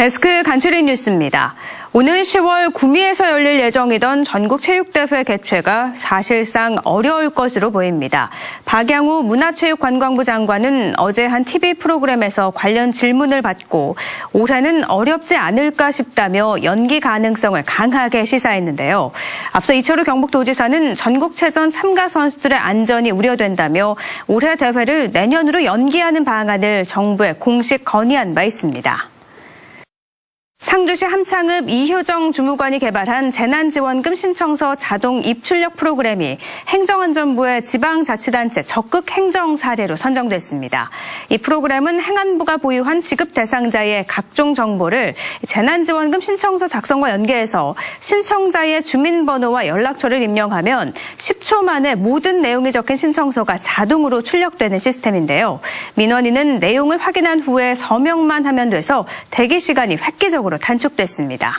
데스크 간추린 뉴스입니다. 오는 10월 구미에서 열릴 예정이던 전국체육대회 개최가 사실상 어려울 것으로 보입니다. 박양우 문화체육관광부 장관은 어제 한 TV 프로그램에서 관련 질문을 받고 올해는 어렵지 않을까 싶다며 연기 가능성을 강하게 시사했는데요. 앞서 이철우 경북도지사는 전국체전 참가 선수들의 안전이 우려된다며 올해 대회를 내년으로 연기하는 방안을 정부에 공식 건의한 바 있습니다. 상주시 함창읍 이효정 주무관이 개발한 재난지원금 신청서 자동 입출력 프로그램이 행정안전부의 지방자치단체 적극 행정 사례로 선정됐습니다. 이 프로그램은 행안부가 보유한 지급 대상자의 각종 정보를 재난지원금 신청서 작성과 연계해서 신청자의 주민번호와 연락처를 입력하면 10초 만에 모든 내용이 적힌 신청서가 자동으로 출력되는 시스템인데요. 민원인은 내용을 확인한 후에 서명만 하면 돼서 대기 시간이 획기적으로 단축 됐습니다.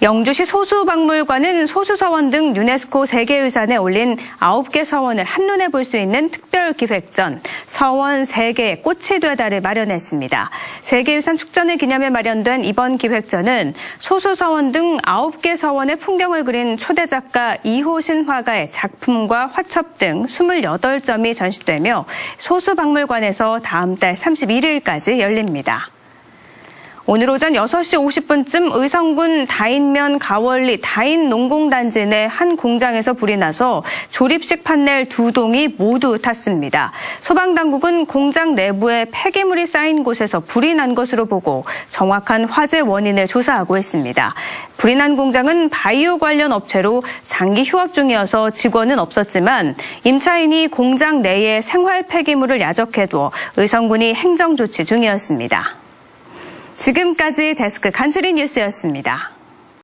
영주시 소수박물관은 소수서원 등 유네스코 세계유산에 올린 9개 서원을 한눈에 볼 수 있는 특별 기획전 서원 세계의 꽃이 되다를 마련했습니다. 세계유산 축전을 기념해 마련된 이번 기획전은 소수서원 등 9개 서원의 풍경을 그린 초대 작가 이호신 화가의 작품과 화첩 등 28점이 전시되며 소수박물관에서 다음 달 31일까지 열립니다. 오늘 오전 6시 50분쯤 의성군 다인면 가월리 다인 농공단지 내 한 공장에서 불이 나서 조립식 판넬 두 동이 모두 탔습니다. 소방당국은 공장 내부에 폐기물이 쌓인 곳에서 불이 난 것으로 보고 정확한 화재 원인을 조사하고 있습니다. 불이 난 공장은 바이오 관련 업체로 장기 휴업 중이어서 직원은 없었지만 임차인이 공장 내에 생활 폐기물을 야적해둬 의성군이 행정 조치 중이었습니다. 지금까지 데스크 간추린 뉴스였습니다.